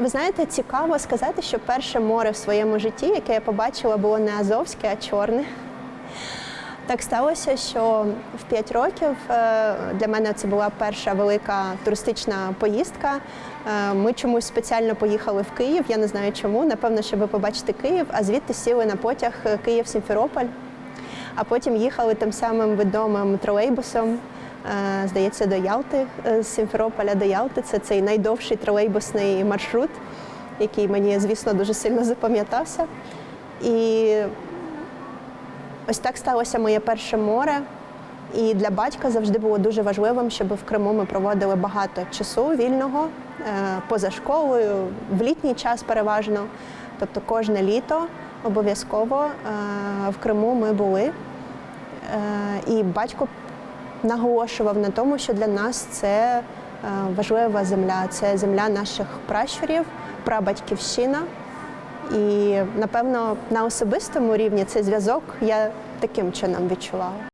Ви знаєте, цікаво сказати, що перше море в своєму житті, яке я побачила, було не Азовське, а чорне. Так сталося, що в 5 років е, для мене це була перша велика туристична поїздка. Е, Ми чомусь спеціально поїхали в Київ. Я не знаю чому. Напевно, щоб побачити Київ, а звідти сіли на потяг е, Київ-Сімферополь. А потім їхали тим самим відомим тролейбусом. Е, Здається, до Ялти е, з Сімферополя до Ялти. Це цей найдовший тролейбусний маршрут, який мені, звісно, дуже сильно запам'ятався. І Ось так сталося моє перше море. І для батька завжди було дуже важливим, щоб в Криму ми проводили багато часу вільного е, поза школою, в літній час переважно. Тобто кожне літо обов'язково в Криму ми були. І батько наголошував на тому, що для нас це е, важлива земля, це земля наших пращурів, прабатьківщина. І напевно на особистому рівні цей зв'язок я таким чином відчувала.